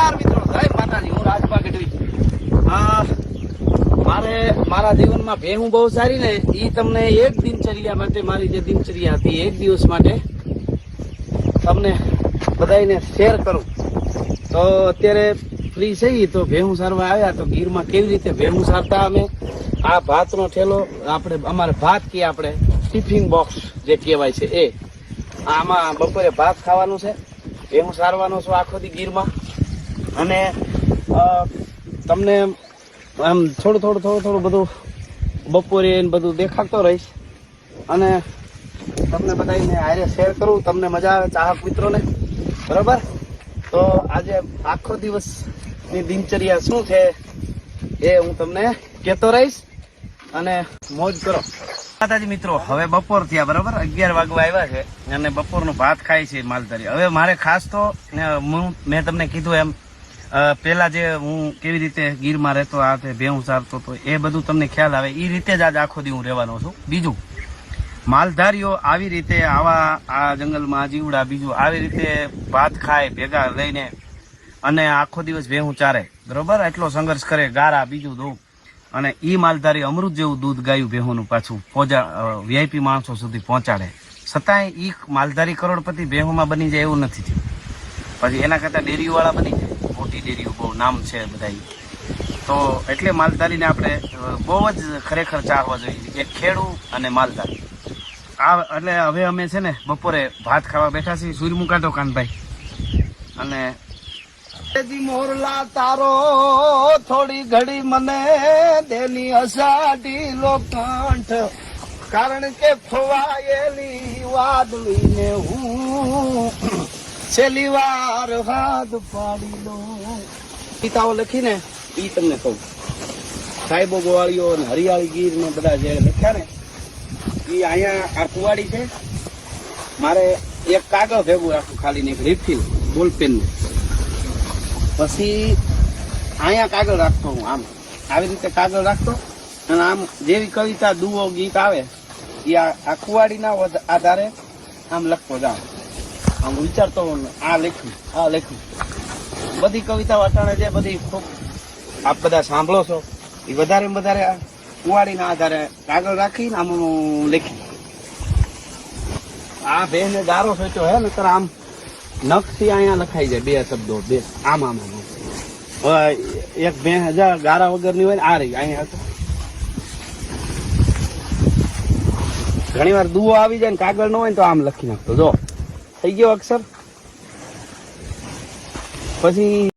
નમસ્કાર મિત્રો. જય માતાજી. હું રાજભા ગઢવી. આ, મારે મારા જીવનમાં ભેહું બહુ સારી ને એ તમને એક દિનચર્યા માટે મારી જે દિનચર્યા હતી, એક દિવસ માટે તમને બધાને શેર કરું. તો અત્યારે ફ્રી થઈ તો ભેહું સારવા આવ્યા તો ગીરમાં કેવી રીતે ભેહું સારતા અમે? આ ભાતનો ઠેલો આપણે, અમારે ભાત કે આપણે, ટિફિન બોક્સ જે કહેવાય છે એ. આમાં બપોરે ભાત ખાવાનું છે, ભેહું સારવાનો છું આખો દી ગીરમાં. અને તમને આમ થોડું થોડું થોડું થોડું બધું બપોરે બધું દેખાડતો રહીશ. અને તમને બધાને આરે શેર કરું, તમને મજા આવે ચાહક મિત્રોને. બરાબર? તો આજે આખો દિવસની દિનચર્યા શું છે એ હું તમને કહેતો રહીશ અને મોજ કરો. માતાજી મિત્રો, હવે બપોર થયા, બરાબર? અગિયાર વાગવા આવ્યા છે અને બપોરનું ભાત ખાય છે માલધારી. હવે મારે ખાસ તો મેં તમને કીધું એમ પેલા જે હું કેવી રીતે ગીરમાં રહેતો, આ તે ભેહું સારતો તો એ બધું તમને ખ્યાલ આવે એ રીતે જ આજ આખો દી હું રહેવાનો છું. બીજું, માલધારીઓ આવી રીતે આવા, આ જંગલમાં જીવડા, બીજું આવી રીતે ભાત ખાય, ભેગા લઈને અને આખો દિવસ ભેહું ચારે બરોબર? એટલો સંઘર્ષ કરે, ગારા, બીજું દઉં. અને ઈ માલધારી અમૃત જેવું દૂધ ગાયું ભેહુંનું પાછું પહોંચા વીઆઈપી માણસો સુધી પહોંચાડે. છતાંય ઈ માલધારી કરોડપતિ ભેહુંમાં બની જાય એવું નથી પછી એના કરતાં ડેરીવાળા બની જાય. મોટી ડેરીઓ બહુ નામ છે બધા તો એટલે માલધારીને આપણે બહુ જ ખરેખર ચાહવા જોઈએ એક ખેડૂ અને માલધારી. આ એટલે હવે અમે છે ને બપોરે ભાત ખાવા બેઠા છીએ. સૂર્યમુકાટો કાનભાઈ અને મોરલા તારો થોડી ઘડી મને દેની અસાડી લોકાંઠ કારણ કે ખોવાયેલી વાદળીને હું છેલ્લી વાર હાથ પાડી દો. ગીતાઓ લખીને એ તમને કહું. સાહેબો ગોવાળીઓ અને હરિયાળી ગીર ને બધા જે લખ્યા ને એ અહીંયા આ કુવાડી છે. મારે એક કાગળ ભેગું રાખું, ખાલી ને એક રિફિલ બોલપેન પછી અહીંયા કાગળ રાખતો હું, આમ. આવી રીતે કાગળ રાખતો, અને આમ જેવી કવિતા, દુઓ, ગીત આવે એ આ કુવાડીના આધારે આમ લખતો જાઉં. આમ વિચારતો આ લખ્યું આ લખ્યું. બધી કવિતાઓ વાટાણે જે બધી ખૂબ. આપ બધા સાંભળો છો? એ વધારે વધારે કુવાડીના આધારે કાગળ રાખીને આમ લખી. આ બે ને ગારો સોચ્યો હે ને આમ નખથી અહીંયા લખાઈ જાય બે શબ્દો, બે, આમ આમ આમ. એક બે હજાર ગારા વગરની હોય ને, આ રહી, અહીંયા ઘણી વાર દુઓ આવી જાય ને કાગળ ન હોય ને તો આમ લખી નાખતો. જો. થઈ ગયો અક્ષર. પછી